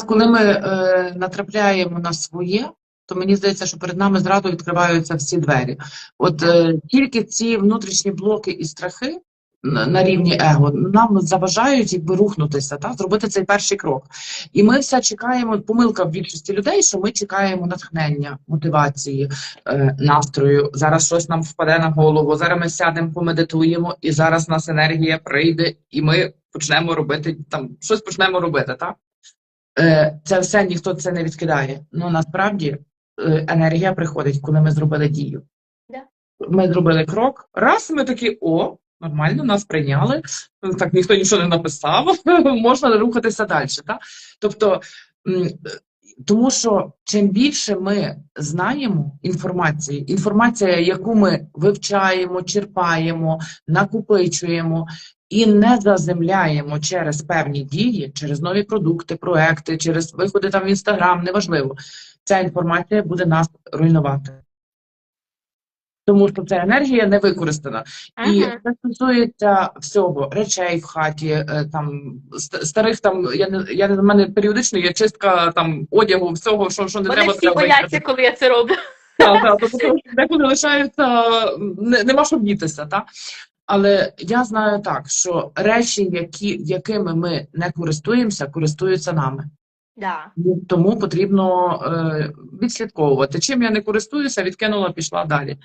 коли ми е, натрапляємо на своє, то мені здається, що перед нами зразу відкриваються всі двері. От е, тільки ці внутрішні блоки і страхи на, на рівні его нам заважають якби рухнутися, та, зробити цей перший крок. І ми все чекаємо, помилка в більшості людей, що ми чекаємо натхнення, мотивації, е, настрою. Зараз щось нам впаде на голову, зараз ми сядемо, помедитуємо, і зараз нас енергія прийде, і ми почнемо робити там щось почнемо робити, так? Е, Це все ніхто це не відкидає. Ну насправді е, енергія приходить, коли ми зробили дію. Да. Ми зробили крок, раз ми такі, о, нормально, нас прийняли, так ніхто нічого не написав, можна рухатися далі. Так? Тобто, е, тому що чим більше ми знаємо інформації, інформація, яку ми вивчаємо, черпаємо, накопичуємо і не заземляємо через певні дії, через нові продукти, проекти, через виходи там в інстаграм, неважливо. Ця інформація буде нас руйнувати. Тому що ця енергія не використана. І це стосується всього речей в хаті, е, там старих там я не я не в мене періодично є чистка там одягу, всього, що, що не Вони треба всі треба бояться, коли я це роблю. Так, так, тобто деколи лишаються, не, нема що вдітися, так? Але я знаю так, що речі, які, якими ми не користуємося, користуються нами. Да. Тому потрібно е, відслідковувати. Чим я не користуюся, відкинула, пішла далі.